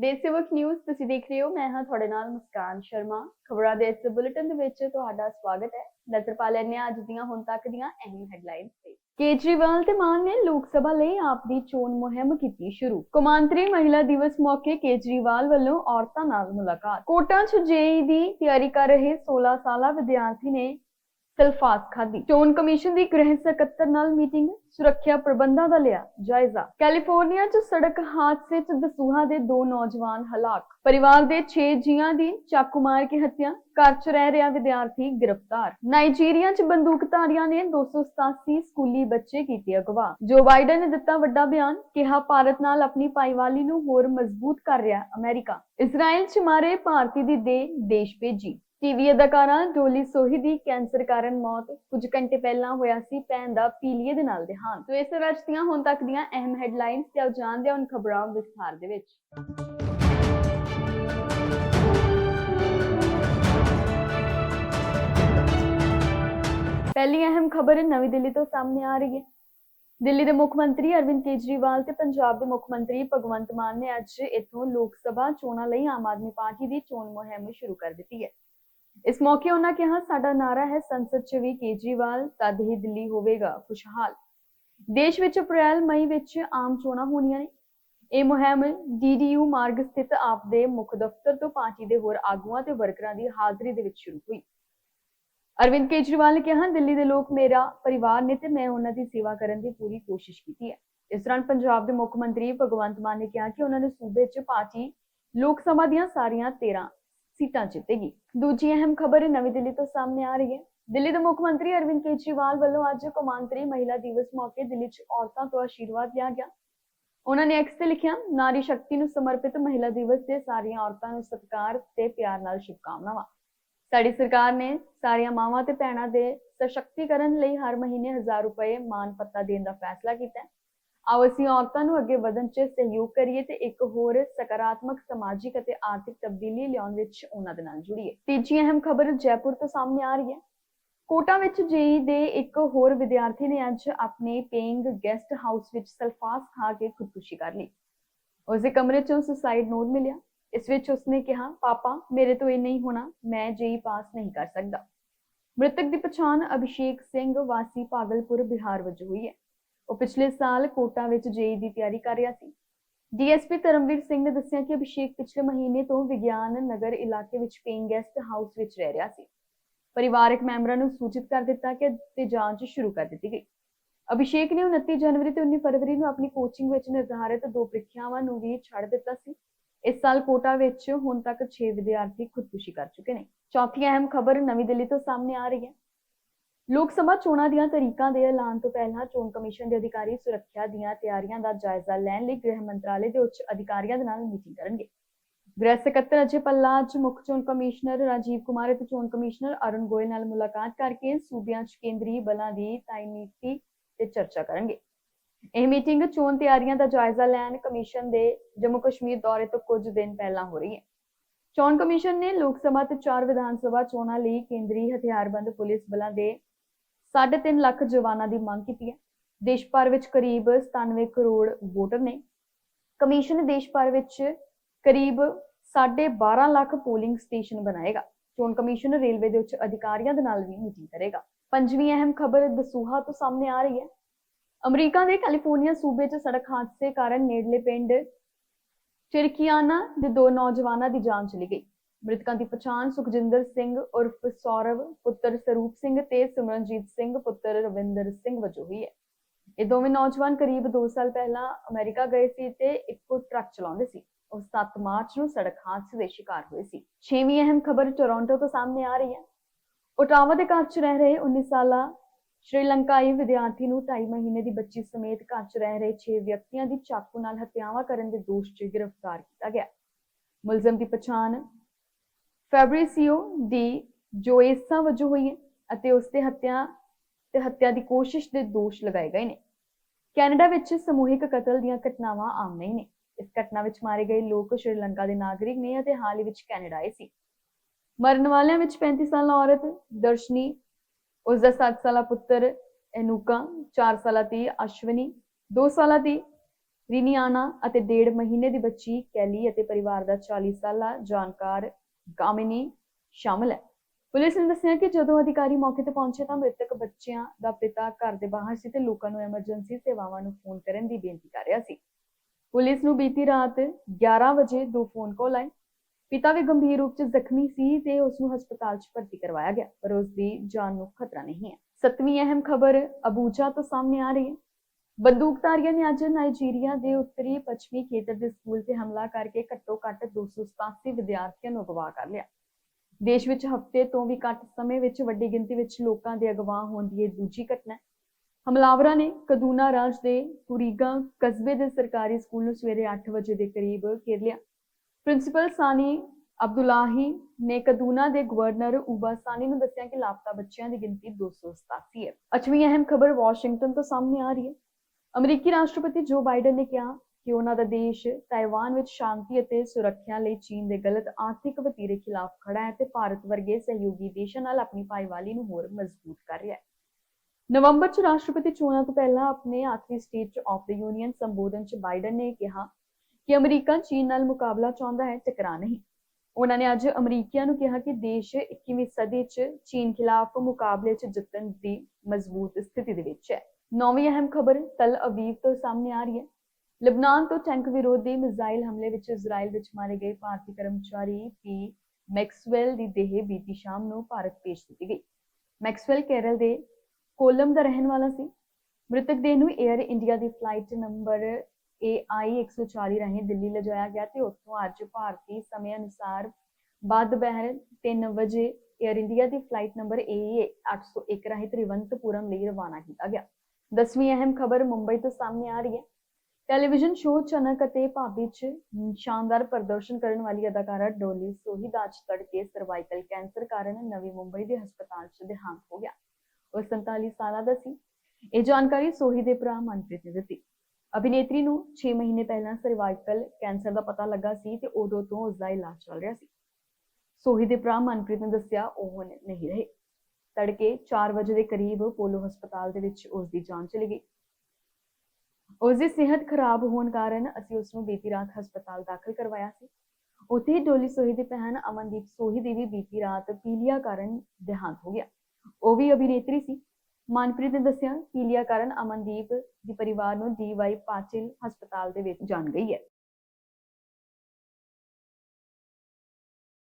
ਦੇਸੇਵਕ news ਤੁਸੀਂ ਦੇਖ ਰਹੇ ਹੋ। ਮੈਂ ਹਾਂ ਤੁਹਾਡੇ ਨਾਲ ਮੁਸਕਾਨ ਸ਼ਰਮਾ। ਖਬਰਾਂ ਦੇ ਇਸ ਬੁਲੇਟਿਨ ਦੇ ਵਿੱਚ ਤੁਹਾਡਾ ਸਵਾਗਤ ਹੈ। ਨਜ਼ਰ ਪਾ ਲੈਂਦੇ ਹਾਂ ਅੱਜ ਦੀਆਂ, ਹੁਣ ਤੱਕ ਦੀਆਂ ਅਹਿਮ ਹੈਡਲਾਈਨਸ ਤੇ। ਕੇਜਰੀਵਾਲ ਤੇ ਮਾਨ ਨੇ ਲੋਕ ਸਭਾ ਲਈ ਆਪ ਦੀ ਚੋਣ ਮੁਹਿੰਮ ਕੀਤੀ ਸ਼ੁਰੂ। ਕੌਮਾਂਤਰੀ ਮਹਿਲਾ ਦਿਵਸ ਮੌਕੇ ਕੇਜਰੀਵਾਲ ਵੱਲੋਂ ਔਰਤਾਂ ਨਾਲ ਮੁਲਾਕਾਤ। ਕੋਟਾਂ 'ਚ ਜੇਈ ਦੀ ਤਿਆਰੀ ਕਰ ਰਹੇ 16 ਸਾਲਾ ਵਿਦਿਆਰਥੀ ਨੇ ਸਲਫਾਸ ਖਾਦੀ ਚੋਣ ਕਮਿਸ਼ਨ ਦੀ ਗ੍ਰਹਿ ਸਕੱਤਰ ਨਾਲ ਮੀਟਿੰਗ ਸੁਰੱਖਿਆ ਪ੍ਰਬੰਧਾਂ ਦਾ ਲਿਆ ਜਾਇਜ਼ਾ। ਕੈਲੀਫੋਰਨੀਆ 'ਚ ਸੜਕ ਹਾਦਸੇ 'ਚ ਦਸੂਹਾ ਦੇ ਦੋ ਨੌਜਵਾਨ ਹਲਾਕ। ਪਰਿਵਾਰ ਦੇ 6 ਜੀਆਂ ਦੀ ਚਾਕੂ ਮਾਰ ਕੇ ਹੱਤਿਆ। ਘਰ 'ਚ ਰਹਿ ਰਿਹਾ ਵਿਦਿਆਰਥੀ ਗ੍ਰਿਫਤਾਰ। ਨਾਈਜੀਰੀਆ 'ਚ ਬੰਦੂਕਧਾਰੀਆਂ ਨੇ 287 ਸਕੂਲੀ ਬੱਚੇ ਕੀਤੇ ਅਗਵਾ। ਜੋ ਬਾਈਡਨ ਨੇ ਦਿੱਤਾ ਵੱਡਾ ਬਿਆਨ, ਕਿਹਾ ਭਾਰਤ ਨਾਲ ਆਪਣੀ ਪਾਈਵਾਲੀ ਨੂੰ ਹੋਰ ਮਜ਼ਬੂਤ ਕਰ ਰਿਹਾ ਅਮਰੀਕਾ। ਇਜ਼ਰਾਈਲ 'ਚ ਮਾਰੇ ਭਾਰਤੀ ਦੀ ਦੇ ਦੇਸ਼ ਭੇਜੀ। ਟੀਵੀ ਅਦਾਕਾਰਾ ਡੋਲੀ ਸੋਹੀ ਦੀ ਕੈਂਸਰ ਕਾਰਨ ਮੌਤ ਕੁਝ ਘੰਟੇ ਪਹਿਲਾਂ ਹੋਇਆ ਸੀ ਭੈਣ ਦਾ ਪੀਲੀਏ ਦੇ ਨਾਲ ਦੇਹਾਂਤ। ਸੋ ਇਸ ਵਿੱਚ ਦੀਆਂ ਹੁਣ ਤੱਕ ਦੀਆਂ ਅਹਿਮ ਹੈਡਲਾਈਨਸ ਤੇ ਆਓ ਜਾਣਦੇ ਹਾਂ ਹੁਣ ਖਬਰਾਂ ਵਿਸਥਾਰ ਦੇ ਵਿੱਚ। ਪਹਿਲੀ ਅਹਿਮ ਖਬਰ ਨਵੀਂ ਦਿੱਲੀ ਤੋਂ ਸਾਹਮਣੇ ਆ ਰਹੀ ਹੈ। ਦਿੱਲੀ ਦੇ ਮੁੱਖ ਮੰਤਰੀ ਅਰਵਿੰਦ ਕੇਜਰੀਵਾਲ ਤੇ ਪੰਜਾਬ ਦੇ ਮੁੱਖ ਮੰਤਰੀ ਭਗਵੰਤ ਮਾਨ ਨੇ ਅੱਜ ਇਥੋਂ ਲੋਕ ਸਭਾ ਚੋਣਾਂ ਲਈ ਆਮ ਆਦਮੀ ਪਾਰਟੀ ਦੀ ਚੋਣ ਮੁਹਿੰਮ ਸ਼ੁਰੂ ਕਰ ਦਿੱਤੀ ਹੈ। ਇਸ ਮੌਕੇ ਉਹਨਾਂ ਕਿਹਾ, ਸਾਡਾ ਨਾਰਾ ਹੈ ਸੰਸਦ 'ਚ ਵੀ ਕੇਜਰੀਵਾਲ, ਤਦ ਹੀ ਦਿੱਲੀ ਹੋਵੇਗਾ ਖੁਸ਼ਹਾਲ। ਦੇਸ਼ ਵਿੱਚ ਅਪ੍ਰੈਲ, ਮਈ ਵਿੱਚ ਆਮ ਚੋਣਾਂ ਹੋਣੀਆਂ ਨੇ। ਇਹ ਮੁਹਿੰਮ ਡੀਡੀਯੂ ਮਾਰਗ ਸਥਿਤ ਆਪ ਦੇ ਮੁੱਖ ਦਫ਼ਤਰ ਤੋਂ ਪਾਰਟੀ ਦੇ ਹੋਰ ਆਗੂਆਂ ਤੇ ਵਰਕਰਾਂ ਦੀ ਹਾਜ਼ਰੀ ਦੇ ਵਿੱਚ ਸ਼ੁਰੂ ਹੋਈ। ਅਰਵਿੰਦ ਕੇਜਰੀਵਾਲ ਨੇ ਕਿਹਾ, ਦਿੱਲੀ ਦੇ ਲੋਕ ਮੇਰਾ ਪਰਿਵਾਰ ਨੇ ਤੇ ਮੈਂ ਉਹਨਾਂ ਦੀ ਸੇਵਾ ਕਰਨ ਦੀ ਪੂਰੀ ਕੋਸ਼ਿਸ਼ ਕੀਤੀ ਹੈ। ਇਸ ਦੌਰਾਨ ਪੰਜਾਬ ਦੇ ਮੁੱਖ ਮੰਤਰੀ ਭਗਵੰਤ ਮਾਨ ਨੇ ਕਿਹਾ ਕਿ ਉਹਨਾਂ ਨੇ ਸੂਬੇ 'ਚ ਪਾਰਟੀ ਲੋਕ ਸਭਾ ਦੀਆਂ ਸਾਰੀਆਂ 13 ਸੀਟਾਂ ਜਿੱਤੇਗੀ। ਦੂਜੀ ਅਹਿਮ ਖਬਰ ਨਵੀਂ ਦਿੱਲੀ ਤੋਂ ਸਾਹਮਣੇ ਆ ਰਹੀ ਹੈ। ਦਿੱਲੀ ਦੇ ਮੁੱਖ ਮੰਤਰੀ ਅਰਵਿੰਦ ਕੇਜਰੀਵਾਲ ਵੱਲੋਂ ਅੱਜ ਕੌਮਾਂਤਰੀ ਮਹਿਲਾ ਦਿਵਸ ਮੌਕੇ ਦਿੱਲੀ 'ਚ ਔਰਤਾਂ ਤੋਂ ਆਸ਼ੀਰਵਾਦ ਲਿਆ ਗਿਆ। ਉਹਨਾਂ ਨੇ ਐਕਸ ਤੇ ਲਿਖਿਆ, ਨਾਰੀ ਸ਼ਕਤੀ ਨੂੰ ਸਮਰਪਿਤ ਮਹਿਲਾ ਦਿਵਸ ਤੇ ਸਾਰੀਆਂ ਔਰਤਾਂ ਨੂੰ ਸਤਿਕਾਰ ਤੇ ਪਿਆਰ ਨਾਲ ਸ਼ੁਭਕਾਮਨਾਵਾਂ। ਸਾਡੀ ਸਰਕਾਰ ਨੇ ਸਾਰੀਆਂ ਮਾਵਾਂ ਤੇ ਭੈਣਾਂ ਦੇ ਸਸ਼ਕਤੀਕਰਨ ਲਈ ਹਰ ਮਹੀਨੇ 1000 ਰੁਪਏ ਮਾਨ ਭੱਤਾ ਦੇਣ ਦਾ ਫੈਸਲਾ ਕੀਤਾ ਹੈ। ਆਓ ਅਸੀਂ ਔਰਤਾਂ ਨੂੰ ਅੱਗੇ ਵਧਣ 'ਚ ਸਹਿਯੋਗ ਕਰੀਏ ਤੇ ਇੱਕ ਹੋਰ ਸਕਾਰਾਤਮਕ ਸਮਾਜਿਕ ਅਤੇ ਆਰਥਿਕ ਤਬਦੀਲੀ ਲਿਆਉਣ ਵਿੱਚ ਉਹਨਾਂ ਦੇ ਨਾਲ ਜੁੜੀਏ। ਤੀਜੀ ਅਹਿਮ ਖਬਰ ਜੈਪੁਰ ਤੋਂ ਸਾਹਮਣੇ ਆ ਰਹੀ ਹੈ। ਕੋਟਾ ਵਿੱਚ ਜੇਈ ਦੇ ਇੱਕ ਹੋਰ ਵਿਦਿਆਰਥੀ ਨੇ ਅੱਜ ਆਪਣੇ ਪੇਇੰਗ ਗੈਸਟ ਹਾਊਸ ਵਿੱਚ ਸਲਫਾਸ ਖਾ ਕੇ ਖੁਦਕੁਸ਼ੀ ਕਰ ਲਈ। ਉਸ ਦੇ ਕਮਰੇ 'ਚੋਂ ਸੁਸਾਈਡ ਨੋਟ ਮਿਲਿਆ। ਇਸ ਵਿੱਚ ਉਸਨੇ ਕਿਹਾ, ਪਾਪਾ, ਮੇਰੇ ਤੋਂ ਇਹ ਨਹੀਂ ਹੋਣਾ, ਮੈਂ ਜੇਈ ਪਾਸ ਨਹੀਂ ਕਰ ਸਕਦਾ। ਮ੍ਰਿਤਕ ਦੀ ਪਛਾਣ ਅਭਿਸ਼ੇਕ ਸਿੰਘ ਵਾਸੀ ਪਾਗਲਪੁਰ ਬਿਹਾਰ ਵਜੋਂ ਹੋਈ ਹੈ। ਉਹ ਪਿਛਲੇ ਸਾਲ ਕੋਟਾ ਵਿੱਚ ਜੇਈ ਦੀ ਤਿਆਰੀ ਕਰ ਰਿਹਾ ਸੀ। ਡੀਐਸਪੀ ਧਰਮਵੀਰ ਸਿੰਘ ਨੇ ਦੱਸਿਆ ਕਿ ਅਭਿਸ਼ੇਕ ਪਿਛਲੇ ਮਹੀਨੇ ਤੋਂ ਵਿਗਿਆਨ ਨਗਰ ਇਲਾਕੇ ਵਿੱਚ ਪੇਇੰਗ ਗੈਸਟ ਹਾਊਸ ਵਿੱਚ ਰਹਿ ਰਿਹਾ ਸੀ। ਪਰਿਵਾਰਕ ਮੈਂਬਰਾਂ ਨੂੰ ਸੂਚਿਤ ਕਰ ਦਿੱਤਾ ਕਿ ਤੇ ਜਾਂਚ ਸ਼ੁਰੂ ਕਰ ਦਿੱਤੀ ਗਈ। ਅਭਿਸ਼ੇਕ ਨੇ 29 ਜਨਵਰੀ ਤੇ 19 ਫਰਵਰੀ ਨੂੰ ਆਪਣੀ ਕੋਚਿੰਗ ਵਿੱਚ ਨਿਰਧਾਰਿਤ ਦੋ ਪ੍ਰੀਖਿਆਵਾਂ ਨੂੰ ਵੀ ਛੱਡ ਦਿੱਤਾ ਸੀ। ਇਸ ਸਾਲ ਕੋਟਾ ਵਿੱਚ ਹੁਣ ਤੱਕ 6 ਵਿਦਿਆਰਥੀ ਖੁਦਕੁਸ਼ੀ ਕਰ ਚੁੱਕੇ ਨੇ। ਚੌਥੀ ਅਹਿਮ ਖਬਰ ਨਵੀਂ ਦਿੱਲੀ ਤੋਂ ਸਾਹਮਣੇ ਆ ਰਹੀ ਹੈ। ਲੋਕ ਸਭਾ ਚੋਣਾਂ ਦੀਆਂ ਤਰੀਕਾਂ ਦੇ ਐਲਾਨ ਤੋਂ ਪਹਿਲਾਂ ਚੋਣ ਕਮਿਸ਼ਨ ਦੇ ਅਧਿਕਾਰੀ ਸੁਰੱਖਿਆ ਦੀਆਂ ਤਿਆਰੀਆਂ ਦਾ ਜਾਇਜ਼ਾ ਲੈਣ ਲਈ ਗ੍ਰਹਿ ਮੰਤਰਾਲੇ ਦੇ ਉੱਚ ਅਧਿਕਾਰੀਆਂ ਦੇ ਨਾਲ ਮੀਟਿੰਗ ਕਰਨਗੇ। ਗ੍ਰਹਿ ਸਕੱਤਰ ਅਜੇ ਪੱਲਾ ਅੱਜ ਮੁੱਖ ਚੋਣ ਕਮਿਸ਼ਨਰ ਰਾਜੀਵ ਕੁਮਾਰ ਅਤੇ ਚੋਣ ਕਮਿਸ਼ਨਰ ਅਰੁਣ ਗੋਇਲ ਨਾਲ ਮੁਲਾਕਾਤ ਕਰਕੇ ਸੂਬਿਆਂ 'ਚ ਕੇਂਦਰੀ ਬਲਾਂ ਦੀ ਤਾਇਨਾਤੀ ਤੇ ਚਰਚਾ ਕਰਨਗੇ। ਇਹ ਮੀਟਿੰਗ ਚੋਣ ਤਿਆਰੀਆਂ ਦਾ ਜਾਇਜ਼ਾ ਲੈਣ ਕਮਿਸ਼ਨ ਦੇ ਜੰਮੂ ਕਸ਼ਮੀਰ ਦੌਰੇ ਤੋਂ ਕੁਝ ਦਿਨ ਪਹਿਲਾਂ ਹੋ ਰਹੀ ਹੈ। ਚੋਣ ਕਮਿਸ਼ਨ ਨੇ ਲੋਕ ਸਭਾ ਤੇ ਚਾਰ ਵਿਧਾਨ ਸਭਾ ਚੋਣਾਂ ਲਈ ਕੇਂਦਰੀ ਹਥਿਆਰਬੰਦ ਪੁਲਿਸ ਬਲਾਂ ਦੇ 3.5 ਲੱਖ ਜਵਾਨਾਂ ਦੀ ਮੰਗ ਕੀਤੀ ਹੈ। ਦੇਸ਼ ਭਰ ਵਿੱਚ ਕਰੀਬ 97 ਕਰੋੜ ਵੋਟਰ ਨੇ। ਕਮਿਸ਼ਨ ਨੇ ਦੇਸ਼ ਭਰ ਵਿੱਚ ਕਰੀਬ 12.5 ਲੱਖ ਪੋਲਿੰਗ ਸਟੇਸ਼ਨ ਬਣਾਏਗਾ। ਚੋਣ ਕਮਿਸ਼ਨ ਰੇਲਵੇ ਦੇ ਉੱਚ ਅਧਿਕਾਰੀਆਂ ਦੇ ਨਾਲ ਵੀ ਮੀਟਿੰਗ ਕਰੇਗਾ। ਪੰਜਵੀਂ ਅਹਿਮ ਖਬਰ ਦਸੂਹਾ ਤੋਂ ਸਾਹਮਣੇ ਆ ਰਹੀ ਹੈ। ਅਮਰੀਕਾ ਦੇ ਕੈਲੀਫੋਰਨੀਆ ਸੂਬੇ 'ਚ ਸੜਕ ਹਾਦਸੇ ਕਾਰਨ ਨੇੜਲੇ ਪਿੰਡ ਚਿਰਕੀਆਨਾ ਦੇ ਦੋ ਨੌਜਵਾਨਾਂ ਦੀ ਜਾਨ ਚਲੀ ਗਈ। ਮ੍ਰਿਤਕਾਂ ਦੀ ਪਛਾਣ ਸੁਖਜਿੰਦਰ ਸਿੰਘ ਉਰਫ ਸੌਰਵ, ਪੁੱਤਰ ਸਰੂਪ ਸਿੰਘ ਤੇ ਸਿਮਰਨਜੀਤ ਸਿੰਘ, ਪੁੱਤਰ ਰਵਿੰਦਰ ਸਿੰਘ ਵਜੋਂ ਹੋਈ ਹੈ। ਇਹ ਦੋਵੇਂ ਨੌਜਵਾਨ ਕਰੀਬ 2 ਸਾਲ ਪਹਿਲਾਂ ਅਮਰੀਕਾ ਗਏ ਸੀ ਤੇ ਇੱਕੋ ਟਰੱਕ ਚਲਾਉਂਦੇ ਸੀ। ਉਹ 7 ਮਾਰਚ ਨੂੰ ਸੜਕ ਹਾਦਸੇ ਦੇ ਸ਼ਿਕਾਰ ਹੋਏ ਸੀ। ਛੇਵੀਂ ਅਹਿਮ ਖਬਰ ਟੋਰਾਂਟੋ ਤੋਂ ਸਾਹਮਣੇ ਆ ਰਹੀ ਹੈ। ਓਟਾਵਾ ਦੇ ਘਰ 'ਚ ਰਹਿ ਰਹੇ 19 ਸਾਲਾ ਸ਼੍ਰੀਲੰਕਾਈ ਵਿਦਿਆਰਥੀ ਨੂੰ 2.5 ਮਹੀਨੇ ਦੀ ਬੱਚੀ ਸਮੇਤ ਘਰ 'ਚ ਰਹਿ ਰਹੇ 6 ਵਿਅਕਤੀਆਂ ਦੀ ਚਾਕੂ ਨਾਲ ਹੱਤਿਆਵਾਂ ਕਰਨ ਦੇ ਦੋਸ਼ 'ਚ ਗ੍ਰਿਫਤਾਰ ਕੀਤਾ ਗਿਆ। ਮੁਲਜ਼ਮ ਦੀ ਪਛਾਣ ਫੈਬਰੀਸੀਓ ਦੀ ਜੋਏਸਾ ਵਜੋਂ ਹੋਈ ਹੈ ਅਤੇ ਉਸ ਤੇ ਹੱਤਿਆ ਤੇ ਹੱਤਿਆ ਦੀ ਕੋਸ਼ਿਸ਼ ਦੇ ਦੋਸ਼ ਲਗਾਏ ਗਏ ਨੇ। ਕੈਨੇਡਾ ਵਿੱਚ ਸਮੂਹਿਕ ਕਤਲ ਦੀਆਂ ਘਟਨਾਵਾਂ ਆਮ ਨਹੀਂ ਨੇ। ਇਸ ਘਟਨਾ ਵਿੱਚ ਮਾਰੇ ਗਏ ਲੋਕ ਸ਼੍ਰੀਲੰਕਾ ਦੇ ਨਾਗਰਿਕ ਨੇ ਅਤੇ ਹਾਲ ਹੀ ਵਿੱਚ ਕੈਨੇਡਾ ਆਏ ਸੀ। ਮਰਨ ਵਾਲਿਆਂ ਵਿੱਚ 35 ਸਾਲਾ ਔਰਤ, ਦਰਸ਼ਨੀ ਉਸ ਦਾ 7 ਸਾਲਾ ਪੁੱਤਰ, ਐਨੂਕਾ 4 ਸਾਲਾ ਧੀ ਅਸ਼ਵਨੀ 2 ਸਾਲਾ ਧੀ ਰਿਨੀਆਨਾ ਅਤੇ ਡੇਢ ਮਹੀਨੇ ਦੀ ਬੱਚੀ ਕੈਲੀ ਅਤੇ ਪਰਿਵਾਰ ਦਾ 40 ਸਾਲਾ ਜਾਣਕਾਰ ਗਾਮਿਨੀ ਸ਼ਾਮਲ ਹੈ। ਪੁਲਿਸ ਨੇ ਦੱਸਿਆ ਕਿ ਜਦੋਂ ਅਧਿਕਾਰੀ ਮੌਕੇ ਤੇ ਪਹੁੰਚੇ ਤਾਂ ਮ੍ਰਿਤਕ ਬੱਚਿਆਂ ਦਾ ਪਿਤਾ ਘਰ ਦੇ ਬਾਹਰ ਸੀ ਤੇ ਲੋਕਾਂ ਨੂੰ ਐਮਰਜੈਂਸੀ ਸੇਵਾਵਾਂ ਨੂੰ ਫੋਨ ਕਰਨ ਦੀ ਬੇਨਤੀ ਕਰ ਰਿਹਾ ਸੀ। ਪੁਲਿਸ ਨੂੰ ਬੀਤੀ ਰਾਤ 11 ਵਜੇ ਦੋ ਫੋਨ ਕਾਲ ਆਏ। ਪਿਤਾ ਵੀ ਗੰਭੀਰ ਰੂਪ 'ਚ ਜ਼ਖਮੀ ਸੀ ਤੇ ਉਸ ਨੂੰ ਹਸਪਤਾਲ 'ਚ ਭਰਤੀ ਕਰਵਾਇਆ ਗਿਆ, ਪਰ ਉਸ ਦੀ ਜਾਨ ਨੂੰ ਖਤਰਾ ਨਹੀਂ ਹੈ। ਸੱਤਵੀਂ ਅਹਿਮ ਖਬਰ ਅਬੂਜਾ ਤੋਂ ਸਾਹਮਣੇ ਆ ਰਹੀ ਹੈ। ਬੰਦੂਕਧਾਰੀਆਂ ਨੇ ਅੱਜ ਨਾਈਜੀਰੀਆ ਦੇ ਉੱਤਰੀ ਪੱਛਮੀ ਖੇਤਰ ਦੇ ਸਕੂਲ ਤੇ ਹਮਲਾ ਕਰਕੇ ਘੱਟੋ-ਘੱਟ 287 ਵਿਦਿਆਰਥੀਆਂ ਨੂੰ ਅਗਵਾ ਕਰ ਲਿਆ। ਦੇਸ਼ ਵਿੱਚ ਹਫ਼ਤੇ ਤੋਂ ਵੀ ਘੱਟ ਸਮੇਂ ਵਿੱਚ ਵੱਡੀ ਗਿਣਤੀ ਵਿੱਚ ਲੋਕਾਂ ਦੇ ਅਗਵਾ ਹੋਣ ਦੀ ਇਹ ਦੂਜੀ ਘਟਨਾ ਹੈ। ਹਮਲਾਵਰਾਂ ਨੇ ਕਦੂਨਾ ਰਾਜ ਦੇ ਕੁਰੀਗਾ ਕਸਬੇ ਦੇ ਸਰਕਾਰੀ ਸਕੂਲ ਨੂੰ ਸਵੇਰੇ 8 ਵਜੇ ਦੇ ਕਰੀਬ ਘੇਰ ਲਿਆ। ਪ੍ਰਿੰਸੀਪਲ ਸਾਨੀ ਅਬਦੁਲਾਹੀ ਨੇ ਕਦੂਨਾ ਦੇ ਗਵਰਨਰ ਉਬਾ ਸਾਨੀ ਨੂੰ ਦੱਸਿਆ ਕਿ ਲਾਪਤਾ ਬੱਚਿਆਂ ਦੀ ਗਿਣਤੀ 287 ਹੈ। ਅਠਵੀਂ ਅਹਿਮ ਖਬਰ ਵਾਸ਼ਿੰਗਟਨ ਤੋਂ ਸਾਹਮਣੇ ਆ ਰਹੀ ਹੈ। ਅਮਰੀਕੀ ਰਾਸ਼ਟਰਪਤੀ ਜੋ ਬਾਈਡਨ ਨੇ ਕਿਹਾ ਕਿ ਉਹਨਾਂ ਦਾ ਦੇਸ਼ ਤਾਈਵਾਨ ਵਿੱਚ ਸ਼ਾਂਤੀ ਅਤੇ ਸੁਰੱਖਿਆ ਲਈ ਚੀਨ ਦੇ ਗਲਤ ਆਰਥਿਕ ਵਤੀਰੇ ਖਿਲਾਫ ਖੜਾ ਹੈ ਤੇ ਭਾਰਤ ਵਰਗੇ ਸਹਿਯੋਗੀ ਦੇਸ਼ਾਂ ਨਾਲ ਆਪਣੀ ਭਾਈਵਾਲੀ ਨੂੰ ਹੋਰ ਮਜ਼ਬੂਤ ਕਰ ਰਿਹਾ ਹੈ। ਨਵੰਬਰ 'ਚ ਰਾਸ਼ਟਰਪਤੀ ਚੋਣਾਂ ਤੋਂ ਪਹਿਲਾਂ ਆਪਣੇ ਆਖਰੀ ਸਟੇਟ ਆਫ ਦ ਯੂਨੀਅਨ ਸੰਬੋਧਨ 'ਚ ਬਾਈਡਨ ਨੇ ਕਿਹਾ ਕਿ ਅਮਰੀਕਾ ਚੀਨ ਨਾਲ ਮੁਕਾਬਲਾ ਚਾਹੁੰਦਾ ਹੈ ਟਕਰਾ ਨਹੀਂ। ਉਹਨਾਂ ਨੇ ਅੱਜ ਅਮਰੀਕੀਆਂ ਨੂੰ ਕਿਹਾ ਕਿ ਦੇਸ਼ 21ਵੀਂ ਸਦੀ 'ਚ ਚੀਨ ਖਿਲਾਫ ਮੁਕਾਬਲੇ 'ਚ ਜਿੱਤਣ ਦੀ ਮਜ਼ਬੂਤ ਸਥਿਤੀ ਦੇ ਵਿੱਚ ਹੈ। ਨੌਵੀਂ ਅਹਿਮ ਖਬਰ ਤਲ ਅਵੀਵ ਤੋਂ ਸਾਹਮਣੇ ਆ ਰਹੀ ਹੈ। ਲਬਨਾਨ ਤੋਂ ਟੈਂਕ ਵਿਰੋਧੀ ਮਿਜ਼ਾਈਲ ਹਮਲੇ ਵਿੱਚ ਇਜ਼ਰਾਈਲ ਵਿੱਚ ਮਾਰੇ ਗਏ ਭਾਰਤੀ ਕਰਮਚਾਰੀ ਪੀ ਮੈਕਸਵੈਲ ਦੀ ਦੇਹ ਬੀਤੀ ਸ਼ਾਮ ਨੂੰ ਭਾਰਤ ਭੇਜ ਦਿੱਤੀ ਗਈ। ਮੈਕਸਵੈਲ ਕੇਰਲ ਦੇ ਕੋਲਮ ਦਾ ਰਹਿਣ ਵਾਲਾ ਸੀ। ਮ੍ਰਿਤਕ ਦੇਹ ਨੂੰ 에ਅਰ ਇੰਡੀਆ ਦੀ ਫਲਾਈਟ ਨੰਬਰ AI 140 ਰਾਹੀਂ ਦਿੱਲੀ ਲਿਜਾਇਆ ਗਿਆ ਤੇ ਉੱਥੋਂ ਅੱਜ ਭਾਰਤੀ ਸਮੇਂ ਅਨੁਸਾਰ ਬਾਅਦ ਦੁਪਹਿਰ 3 ਵਜੇ 에ਅਰ ਇੰਡੀਆ ਦੀ ਫਲਾਈਟ ਨੰਬਰ AE 801 ਰਾਹੀਂ ਤ੍ਰਿਵੰਤਪੁਰਮ ਲਈ ਰਵਾਨਾ ਕੀਤਾ ਗਿਆ। ਦਸਵੀਂ ਅਹਿਮ ਖਬਰ ਮੁੰਬਈ ਤੋਂ ਸਾਹਮਣੇ ਆ ਰਹੀ ਹੈ। ਟੈਲੀਵਿਜ਼ਨ ਸ਼ੋਅ ਚਨਕ ਅਤੇ ਭਾਬੀ 'ਚ ਸ਼ਾਨਦਾਰ ਪ੍ਰਦਰਸ਼ਨ ਕਰਨ ਵਾਲੀ ਅਦਾਕਾਰਾ ਡੋਲੀ ਸੋਹੀ ਦਾ ਅੱਜ ਤੜਕੇ ਸਰਵਾਈਕਲ ਕੈਂਸਰ ਕਾਰਨ ਨਵੀਂ ਮੁੰਬਈ ਦੇ ਹਸਪਤਾਲ 'ਚ ਦੇਹਾਂਤ ਹੋ ਗਿਆ। ਉਹ 47 ਸਾਲਾਂ ਦਾ ਸੀ। ਇਹ ਜਾਣਕਾਰੀ ਸੋਹੀ ਦੇ ਭਰਾ ਮਨਪ੍ਰੀਤ ਨੇ ਦਿੱਤੀ। ਅਭਿਨੇਤਰੀ ਨੂੰ 6 ਮਹੀਨੇ ਪਹਿਲਾਂ ਸਰਵਾਈਕਲ ਕੈਂਸਰ ਦਾ ਪਤਾ ਲੱਗਾ ਸੀ ਤੇ ਉਦੋਂ ਤੋਂ ਉਸ ਦਾ ਇਲਾਜ ਚੱਲ ਰਿਹਾ ਸੀ। ਸੋਹੀ ਦੇ ਭਰਾ ਮਨਪ੍ਰੀਤ ਨੇ ਦੱਸਿਆ ਉਹ ਹੁਣ ਨਹੀਂ ਰਹੇ। ਤੜਕੇ 4 ਵਜੇ ਦੇ ਕਰੀਬ ਪੋਲੋ ਹਸਪਤਾਲ ਦੇ ਵਿੱਚ ਉਸ ਦੀ ਜਾਨ ਚਲੀ ਗਈ। ਉਸ ਦੀ ਸਿਹਤ ਖਰਾਬ ਹੋਣ ਕਾਰਨ ਅਸੀਂ ਉਸ ਨੂੰ ਬੀਤੀ ਰਾਤ ਹਸਪਤਾਲ ਦਾਖਲ ਕਰਵਾਇਆ ਸੀ। ਉੱਥੇ ਹੀ ਡੋਲੀ ਸੋਹੀ ਦੀ ਭੈਣ ਅਮਨਦੀਪ ਸੋਹੀ ਦੀ ਵੀ ਬੀਤੀ ਰਾਤ ਪੀਲੀਆ ਕਾਰਨ ਦੇਹਾਂਤ ਹੋ ਗਿਆ। ਉਹ ਵੀ ਅਭਿਨੇਤਰੀ ਸੀ। ਮਨਪ੍ਰੀਤ ਨੇ ਦੱਸਿਆ, ਪੀਲੀਆ ਕਾਰਨ ਅਮਨਦੀਪ ਦੀ ਪਰਿਵਾਰ ਨੂੰ ਡੀਵਾਈ ਪਾਚਿਲ ਹਸਪਤਾਲ ਦੇ ਵਿੱਚ ਜਾਣ ਗਈ ਹੈ।